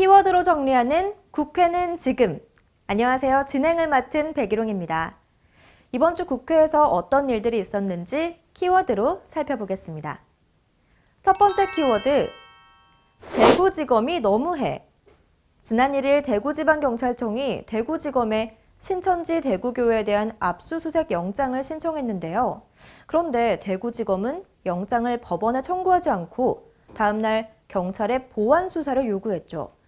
키워드로 정리하는 국회는 지금. 안녕하세요. 진행을 맡은 백일홍입니다. 이번 주 국회에서 어떤 일들이 있었는지 키워드로 살펴보겠습니다. 첫 번째 키워드. 대구지검이 너무해. 지난 1일 대구지방경찰청이 대구지검에 신천지 대구교회에 대한 압수수색 영장을 신청했는데요. 그런데 대구지검은 영장을 법원에 청구하지 않고 다음날 경찰에 보완 수사를 요구했죠.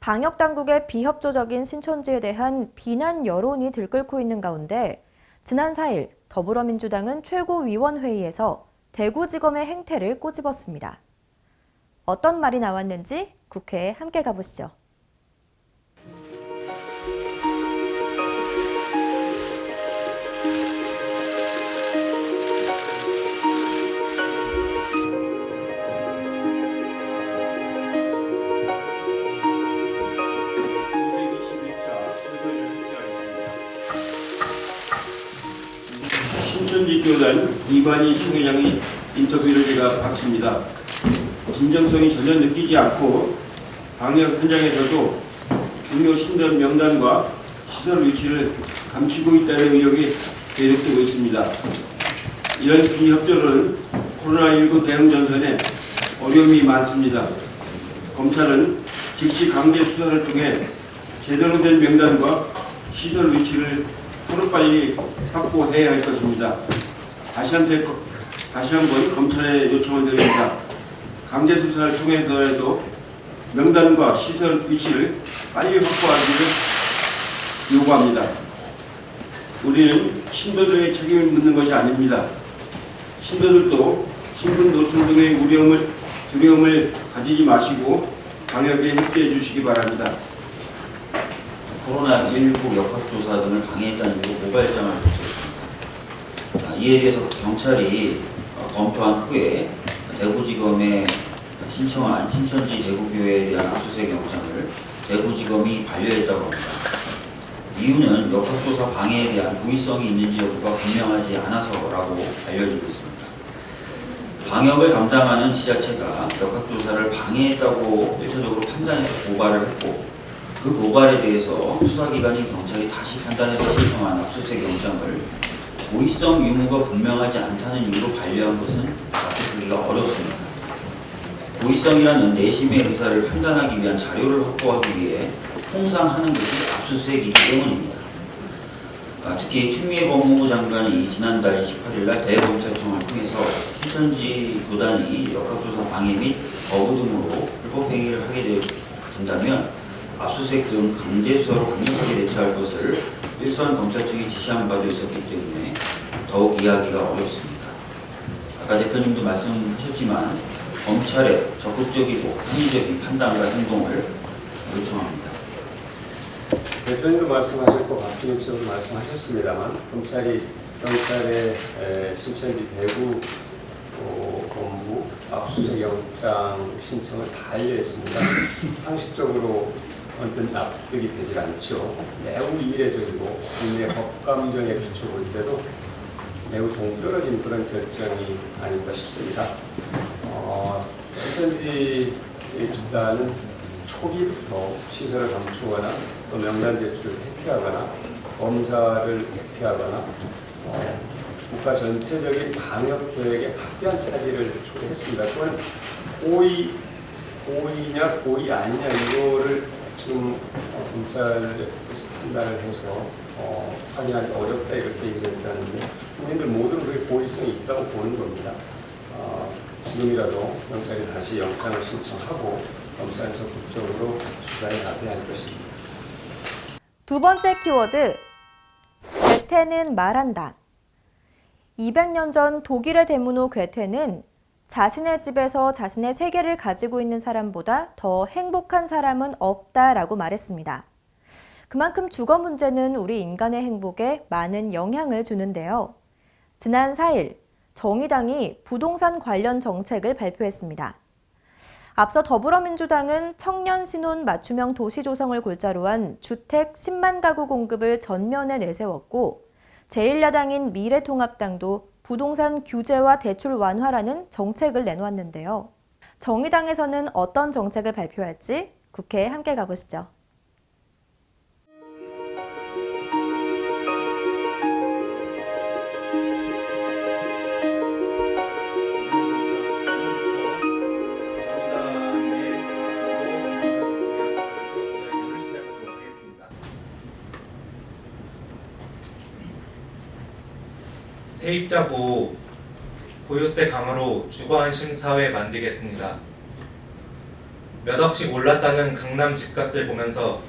방역 당국의 비협조적인 신천지에 대한 비난 여론이 들끓고 있는 가운데 지난 4일 더불어민주당은 최고위원회의에서 대구지검의 행태를 꼬집었습니다. 어떤 말이 나왔는지 국회에 함께 가보시죠. 이관희 총회장의 인터뷰를 제가 봤습니다. 진정성이 전혀 느끼지 않고 방역 현장에서도 중요 신전 명단과 시설 위치를 감추고 있다는 의혹이 계속되고 있습니다. 이런 비협조는 코로나19 대응 전선에 어려움이 많습니다. 검찰은 즉시 강제 수사를 통해 제대로 된 명단과 시설 위치를 하루빨리 확보해야 할 것입니다. 다시 한테 다시 한번 검찰에 요청을 드립니다. 강제 수사를 통해서라도 명단과 시설 위치를 빨리 확보하기를 요구합니다. 우리는 신도들의 책임을 묻는 것이 아닙니다. 신도들도 신분 노출 등의 우려움을 두려움을 가지지 마시고 방역에 협조해 주시기 바랍니다. 코로나19 역학조사 등을 방해했다는 이유로 모발장을 이에 대해서 경찰이 어, 검토한 후에 대구지검에 신청한 신천지 대구교회에 대한 압수수색 영장을 대구지검이 반려했다고 합니다. 이유는 역학조사 방해에 대한 고의성이 있는지 여부가 분명하지 않아서라고 알려지고 있습니다. 방역을 담당하는 지자체가 역학조사를 방해했다고 일차적으로 판단해서 고발을 했고 그 고발에 대해서 수사기관인 경찰이 다시 판단해서 신청한 압수수색 영장을 고의성 유무가 분명하지 않다는 이유로 반려한 것은 납득하기가 어렵습니다. 고의성이라는 내심의 의사를 판단하기 위한 자료를 확보하기 위해 통상 하는 것이 압수수색이기 때문입니다. 아, 특히 추미애 법무부 장관이 지난달 28일 날 대검찰청을 통해서 신천지 교단이 역학조사 방해 및 거부 등으로 불법 행위를 하게 된다면 압수수색 등 강제 수사로 강력하게 대처할 것을 일선 검찰청이 지시한 바도 있었기 때문에 더욱 이해하기가 어렵습니다. 아까 대표님도 말씀하셨지만 검찰의 적극적이고 합리적인 판단과 행동을 요청합니다. 대표님도 말씀하셨고 박준희 씨도 말씀하셨습니다만 검찰이 경찰의 에, 신천지 대구 어, 본부 압수수색 영장 신청을 반려했습니다. 상식적으로 언뜻 납득이 되질 않죠. 매우 이례적이고 국내 법감정에 비춰 볼 때도 매우 동떨어진 그런 결정이 아닐까 싶습니다. 어, 신천지 집단은 초기부터 시설을 감추거나 또 명단 제출을 회피하거나 검사를 회피하거나 어, 국가 전체적인 방역 계획에 막대한 차질을 초래했습니다. 그건 고의, 고의냐 고의 아니냐 이거를 지금 어, 검찰에서 판단을 해서 어, 확인하기 어렵다 이렇게 얘기했다는데 국민들 모두는 그게 고의성이 있다고 보는 겁니다. 어, 지금이라도 경찰이 다시 영장을 신청하고 검찰은 적극적으로 수사에 나서야 할 것입니다. 두 번째 키워드. 괴테는 말한다. 200년 전 독일의 대문호 괴테는 자신의 집에서 자신의 세계를 가지고 있는 사람보다 더 행복한 사람은 없다라고 말했습니다. 그만큼 주거 문제는 우리 인간의 행복에 많은 영향을 주는데요. 지난 4일 정의당이 부동산 관련 정책을 발표했습니다. 앞서 더불어민주당은 청년 신혼 맞춤형 도시 조성을 골자로 한 주택 10만 가구 공급을 전면에 내세웠고 제1야당인 미래통합당도 부동산 규제와 대출 완화라는 정책을 내놓았는데요. 정의당에서는 어떤 정책을 발표할지 국회에 함께 가보시죠. 세입자 보호, 보유세 강화로 주거 안심 사회 만들겠습니다. 몇 억씩 올랐다는 강남 집값을 보면서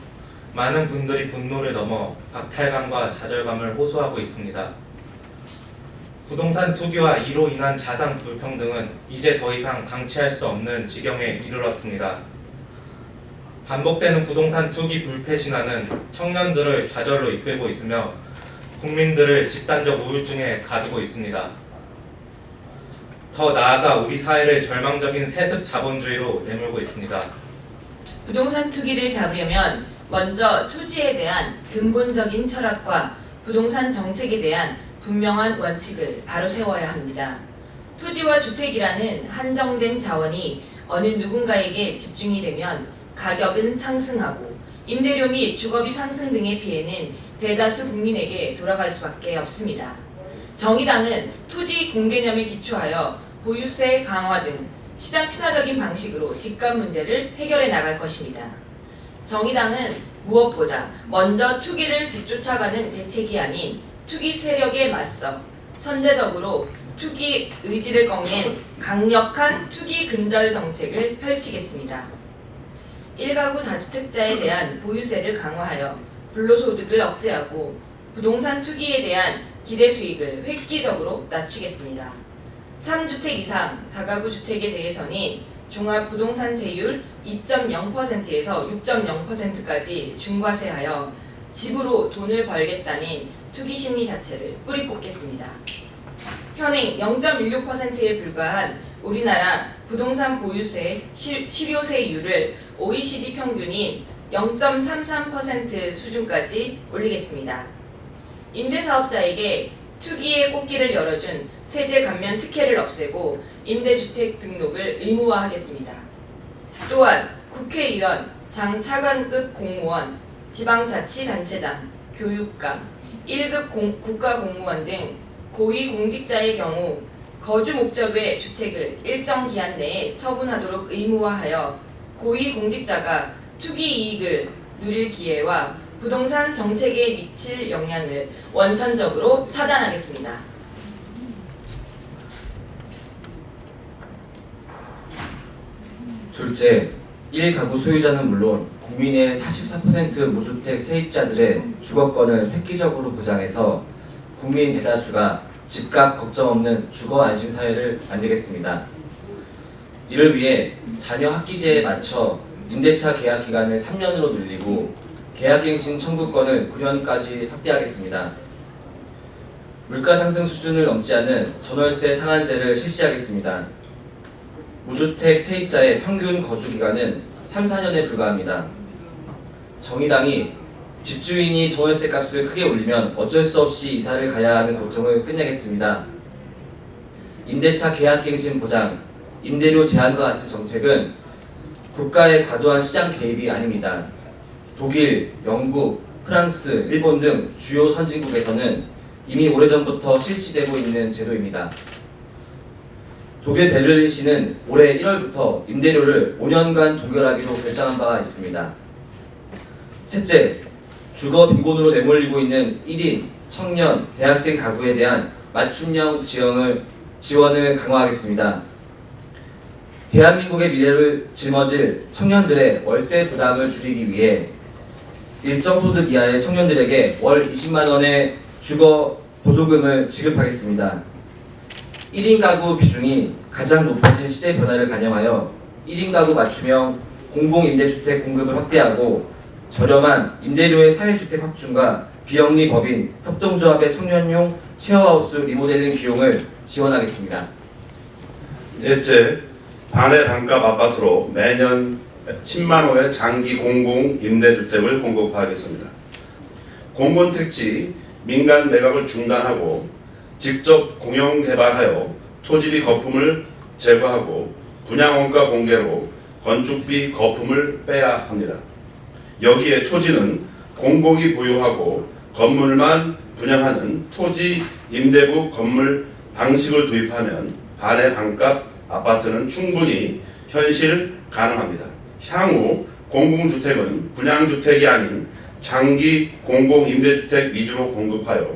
많은 분들이 분노를 넘어 박탈감과 좌절감을 호소하고 있습니다. 부동산 투기와 이로 인한 자산 불평등은 이제 더 이상 방치할 수 없는 지경에 이르렀습니다. 반복되는 부동산 투기 불패 신화는 청년들을 좌절로 이끌고 있으며 국민들을 집단적 우울증에 가두고 있습니다. 더 나아가 우리 사회를 절망적인 세습 자본주의로 내몰고 있습니다. 부동산 투기를 잡으려면 먼저 토지에 대한 근본적인 철학과 부동산 정책에 대한 분명한 원칙을 바로 세워야 합니다. 토지와 주택이라는 한정된 자원이 어느 누군가에게 집중이 되면 가격은 상승하고 임대료 및 주거비 상승 등의 피해는 대다수 국민에게 돌아갈 수밖에 없습니다. 정의당은 토지 공개념에 기초하여 보유세 강화 등 시장 친화적인 방식으로 집값 문제를 해결해 나갈 것입니다. 정의당은 무엇보다 먼저 투기를 뒤쫓아가는 대책이 아닌 투기 세력에 맞서 선제적으로 투기 의지를 꺾는 강력한 투기 근절 정책을 펼치겠습니다. 1가구 다주택자에 대한 보유세를 강화하여 불로소득을 억제하고 부동산 투기에 대한 기대 수익을 획기적으로 낮추겠습니다. 3주택 이상 다가구 주택에 대해서는 종합 부동산 세율 2.0%에서 6.0%까지 중과세하여 집으로 돈을 벌겠다는 투기 심리 자체를 뿌리 뽑겠습니다. 현행 0.16%에 불과한 우리나라 부동산 보유세 실- 실효세율을 OECD 평균인 0.33% 수준까지 올리겠습니다. 임대사업자에게 투기의 꽃길을 열어준 세제 감면 특혜를 없애고 임대주택 등록을 의무화하겠습니다. 또한 국회의원, 장차관급 공무원, 지방자치단체장, 교육감, 1급 공- 국가공무원 등 고위공직자의 경우 거주 목적 외 주택을 일정 기한 내에 처분하도록 의무화하여 고위공직자가 투기 이익을 누릴 기회와 부동산 정책에 미칠 영향을 원천적으로 차단하겠습니다. 둘째, 1가구 소유자는 물론 국민의 44% 무주택 세입자들의 주거권을 획기적으로 보장해서 국민 대다수가 집값 걱정 없는 주거 안심 사회를 만들겠습니다. 이를 위해 자녀 학기제에 맞춰 임대차 계약 기간을 3년으로 늘리고 계약갱신 청구권을 9년까지 확대하겠습니다. 물가 상승 수준을 넘지 않은 전월세 상한제를 실시하겠습니다. 무주택 세입자의 평균 거주 기간은 3, 4년에 불과합니다. 정의당이 집주인이 전월세 값을 크게 올리면 어쩔 수 없이 이사를 가야 하는 고통을 끝내겠습니다. 임대차 계약갱신 보장, 임대료 제한과 같은 정책은 국가의 과도한 시장 개입이 아닙니다. 독일, 영국, 프랑스, 일본 등 주요 선진국에서는 이미 오래전부터 실시되고 있는 제도입니다. 독일 베를린시는 올해 1월부터 임대료를 5년간 동결하기로 결정한 바가 있습니다. 셋째, 주거 빈곤으로 내몰리고 있는 1인, 청년, 대학생 가구에 대한 맞춤형 지원을, 지원을 강화하겠습니다. 대한민국의 미래를 짊어질 청년들의 월세 부담을 줄이기 위해 일정 소득 이하의 청년들에게 월 20만 원의 주거 보조금을 지급하겠습니다. 1인 가구 비중이 가장 높아진 시대 변화를 반영하여 1인 가구 맞춤형 공공 임대주택 공급을 확대하고 저렴한 임대료의 사회주택 확충과 비영리 법인 협동조합의 청년용 쉐어하우스 리모델링 비용을 지원하겠습니다. 넷째, 반의 반값 아파트로 매년 10만 호의 장기 공공 임대주택을 공급하겠습니다. 공공 택지 민간 매각을 중단하고 직접 공영 개발하여 토지비 거품을 제거하고 분양 원가 공개로 건축비 거품을 빼야 합니다. 여기에 토지는 공공이 보유하고 건물만 분양하는 토지 임대부 건물 방식을 도입하면 반의 반값 아파트는 충분히 현실 가능합니다. 향후 공공주택은 분양주택이 아닌 장기 공공임대주택 위주로 공급하여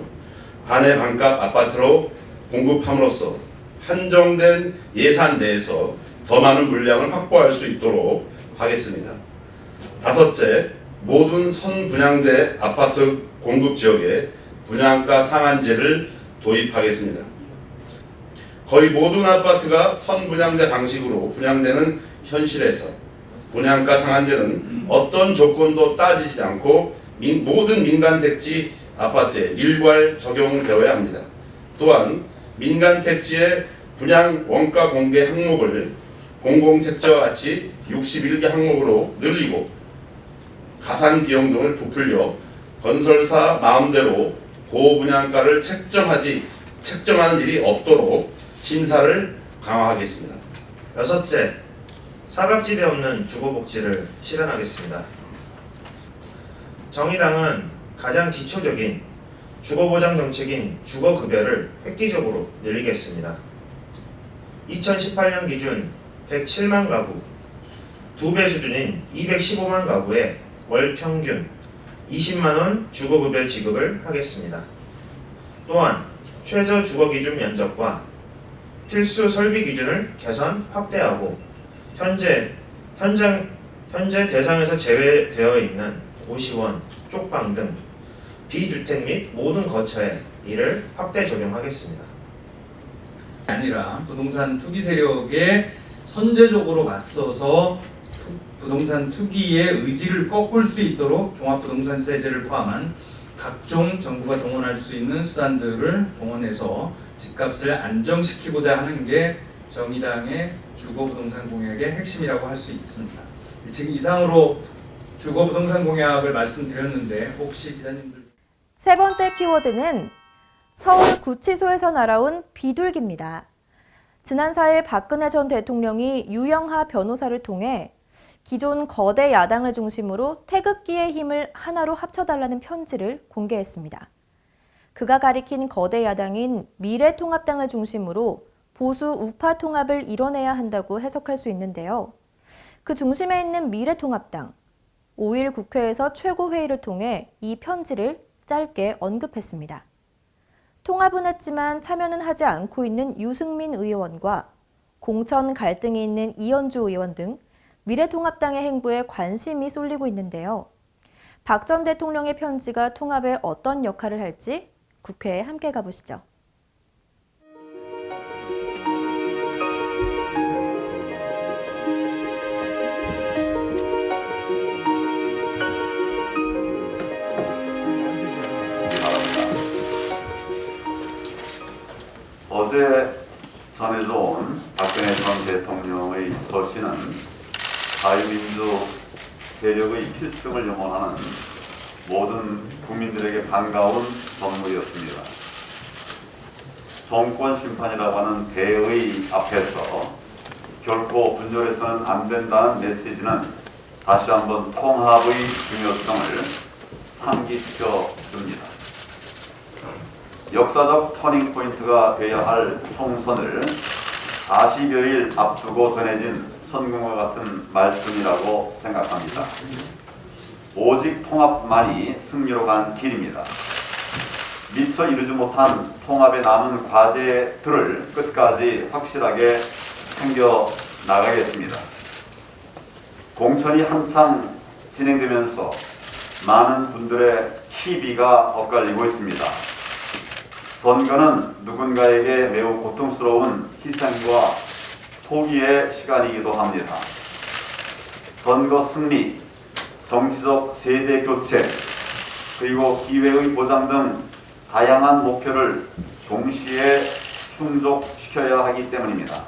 반의 반값 아파트로 공급함으로써 한정된 예산 내에서 더 많은 물량을 확보할 수 있도록 하겠습니다. 다섯째, 모든 선분양제 아파트 공급 지역에 분양가 상한제를 도입하겠습니다. 거의 모든 아파트가 선분양제 방식으로 분양되는 현실에서 분양가 상한제는 어떤 조건도 따지지 않고 민- 모든 민간 택지 아파트에 일괄 적용되어야 합니다. 또한 민간 택지의 분양 원가 공개 항목을 공공택지와 같이 61개 항목으로 늘리고 가산 비용 등을 부풀려 건설사 마음대로 고분양가를 책정하지 책정하는 일이 없도록 심사를 강화하겠습니다. 여섯째, 사각지대 없는 주거복지를 실현하겠습니다. 정의당은 가장 기초적인 주거보장 정책인 주거급여를 획기적으로 늘리겠습니다. 2018년 기준 107만 가구, 두배 수준인 215만 가구에 월 평균 20만 원 주거급여 지급을 하겠습니다. 또한 최저 주거 기준 면적과 필수 설비 기준을 개선 확대하고 현재 현장 현재 대상에서 제외되어 있는 고시원, 쪽방 등 비주택 및 모든 거처에 이를 확대 적용하겠습니다. 아니라 부동산 투기 세력에 선제적으로 맞서서 투- 부동산 투기의 의지를 꺾을 수 있도록 종합부동산 세제를 포함한 각종 정부가 동원할 수 있는 수단들을 동원해서 집값을 안정시키고자 하는 게 정의당의 주거부동산 공약의 핵심이라고 할 수 있습니다. 지금 이상으로 주거부동산 공약을 말씀드렸는데 혹시 기자님들 세 번째 키워드는 서울 구치소에서 날아온 비둘기입니다. 지난 4일 박근혜 전 대통령이 유영하 변호사를 통해 기존 거대 야당을 중심으로 태극기의 힘을 하나로 합쳐달라는 편지를 공개했습니다. 그가 가리킨 거대 야당인 미래통합당을 중심으로 보수 우파 통합을 이뤄내야 한다고 해석할 수 있는데요. 그 중심에 있는 미래통합당, 5일 국회에서 최고회의를 통해 이 편지를 짧게 언급했습니다. 통합은 했지만 참여는 하지 않고 있는 유승민 의원과 공천 갈등이 있는 이현주 의원 등 미래통합당의 행보에 관심이 쏠리고 있는데요. 박 전 대통령의 편지가 통합에 어떤 역할을 할지 국회에 함께 가보시죠. 어제 전해져 온 박근혜 전 대통령의 서신은 자유민주 세력의 필승을 영원하는 모든 국민들에게 반가운 선물이었습니다. 정권 심판이라고 하는 대의 앞에서 결코 분열해서는 안 된다는 메시지는 다시 한번 통합의 중요성을 상기시켜 줍니다. 역사적 터닝 포인트가 되어야 할 총선을 40여일 앞두고 전해진 천궁과 같은 말씀이라고 생각합니다. 오직 통합만이 승리로 가는 길입니다. 미처 이루지 못한 통합에 남은 과제들을 끝까지 확실하게 챙겨 나가겠습니다. 공천이 한창 진행되면서 많은 분들의 희비가 엇갈리고 있습니다. 선거는 누군가에게 매우 고통스러운 희생과 포기의 시간이기도 합니다. 선거 승리, 정치적 세대 교체, 그리고 기회의 보장 등 다양한 목표를 동시에 충족시켜야 하기 때문입니다.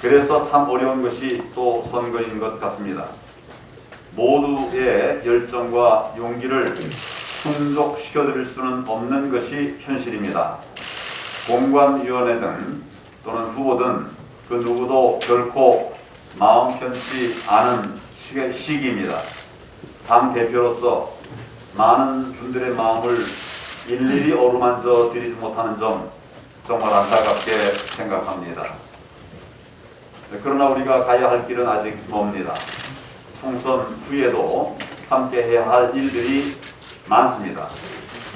그래서 참 어려운 것이 또 선거인 것 같습니다. 모두의 열정과 용기를 충족시켜드릴 수는 없는 것이 현실입니다. 공관위원회 등 또는 후보든 그 누구도 결코 마음 편치 않은 시기- 시기입니다. 당 대표로서 많은 분들의 마음을 일일이 어루만져 드리지 못하는 점 정말 안타깝게 생각합니다. 네, 그러나 우리가 가야 할 길은 아직 멉니다. 총선 후에도 함께 해야 할 일들이 많습니다.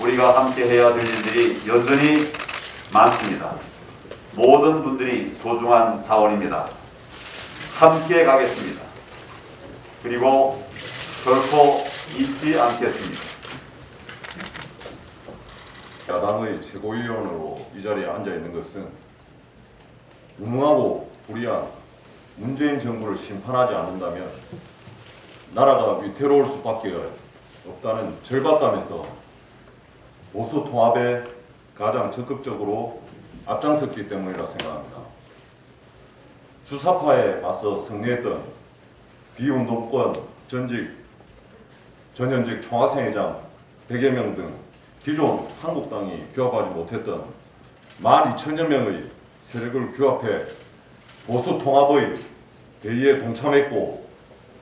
우리가 함께 해야 될 일들이 여전히 많습니다. 모든 분들이 소중한 자원입니다. 함께 가겠습니다. 그리고 결코 잊지 않겠습니다. 야당의 최고위원으로 이 자리에 앉아 있는 것은 무능하고 불의한 문재인 정부를 심판하지 않는다면 나라가 위태로울 수밖에 없다는 절박감에서 보수 통합에 가장 적극적으로 앞장섰기 때문이라 생각합니다. 주사파에 맞서 승리했던 비운동권 전직 전현직 총학생회장 100여 명 등 기존 한국당이 규합하지 못했던 12,000여 명의 세력을 규합해 보수 통합의 대의에 동참했고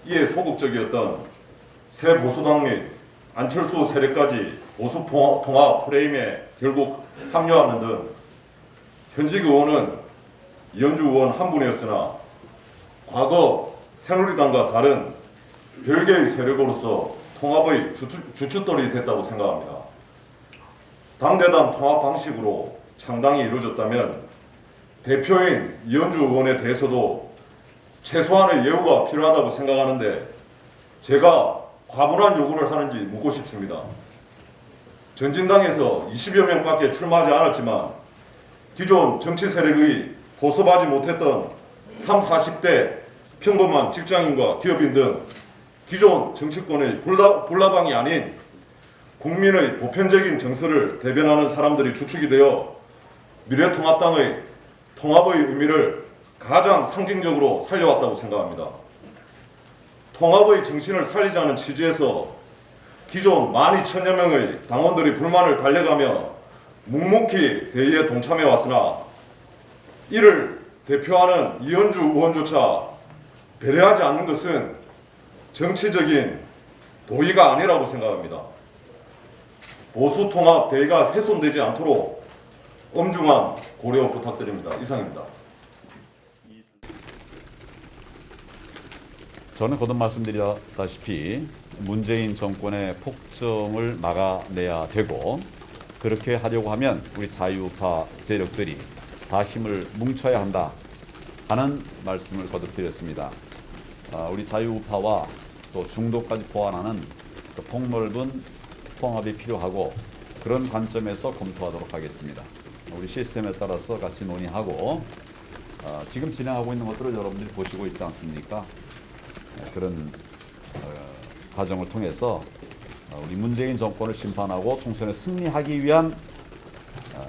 이에 소극적이었던 새 보수당 및 안철수 세력까지 보수 통합, 프레임에 결국 합류하는 등 현직 의원은 이현주 의원 한 분이었으나 과거 새누리당과 다른 별개의 세력으로서 통합의 주축, 주춧 돌이 됐다고 생각합니다. 당대당 통합 방식으로 창당이 이루어졌다면 대표인 이현주 의원에 대해서도 최소한의 예우가 필요하다고 생각하는데 제가 과분한 요구를 하는지 묻고 싶습니다. 전진당에서 20여 명밖에 출마하지 않았지만 기존 정치 세력의 보섭하지 못했던 3, 40대 평범한 직장인과 기업인 등 기존 정치권의 불나, 불나방이 아닌 국민의 보편적인 정서를 대변하는 사람들이 주축이 되어 미래통합당의 통합의 의미를 가장 상징적으로 살려왔다고 생각합니다. 통합의 정신을 살리자는 취지에서 기존 12,000여 명의 당원들이 불만을 달래가며 묵묵히 대의에 동참해 왔으나 이를 대표하는 이현주 의원조차 배려하지 않는 것은 정치적인 도의가 아니라고 생각합니다. 보수 통합 대의가 훼손되지 않도록 엄중한 고려 부탁드립니다. 이상입니다. 저는 거듭 말씀드렸다시피 문재인 정권의 폭정을 막아내야 되고 그렇게 하려고 하면 우리 자유파 세력들이 다 힘을 뭉쳐야 한다 하는 말씀을 거듭 드렸습니다. 아, 우리 자유파와 또 중도까지 포함하는 그 폭넓은 통합이 필요하고 그런 관점에서 검토하도록 하겠습니다. 우리 시스템에 따라서 같이 논의하고 아, 지금 진행하고 있는 것들을 여러분들이 보시고 있지 않습니까? 네, 그런 어, 과정을 통해서 어, 우리 문재인 정권을 심판하고 총선에 승리하기 위한 어,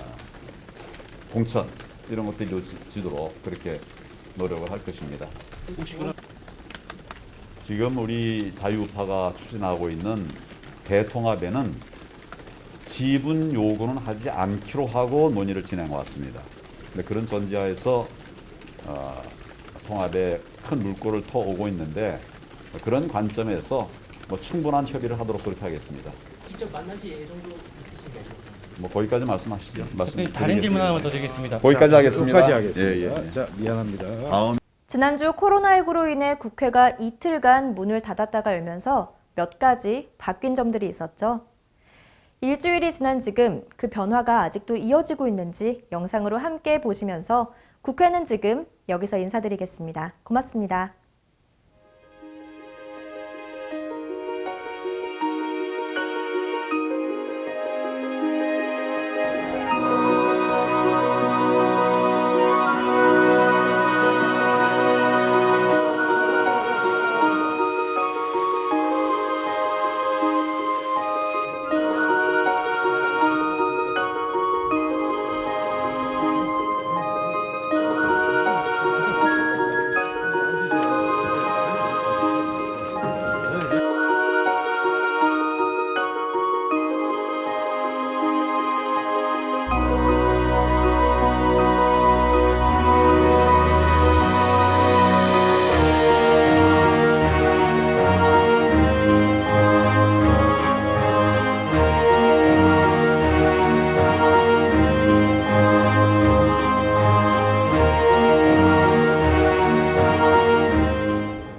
공천 이런 것들이 이루어지도록 그렇게 노력을 할 것입니다. 지금 우리 자유파가 추진하고 있는 대통합에는 지분 요구는 하지 않기로 하고 논의를 진행해 왔습니다. 근데 그런 전제하에서 어, 통합에 큰 물꼬를 터오고 있는데 그런 관점에서 뭐 충분한 협의를 하도록 그렇게 하겠습니다. 직접 만나실 예정도 있으신가요? 뭐 거기까지 말씀하시죠. 말씀 네, 다른 질문 하나만 더 드리겠습니다. 거기까지 하겠습니다. 여기까지 하겠습니다. 예, 예. 자, 미안합니다. 다음 지난주 코로나19로 인해 국회가 이틀간 문을 닫았다가 열면서 몇 가지 바뀐 점들이 있었죠. 일주일이 지난 지금 그 변화가 아직도 이어지고 있는지 영상으로 함께 보시면서 국회는 지금 여기서 인사드리겠습니다. 고맙습니다.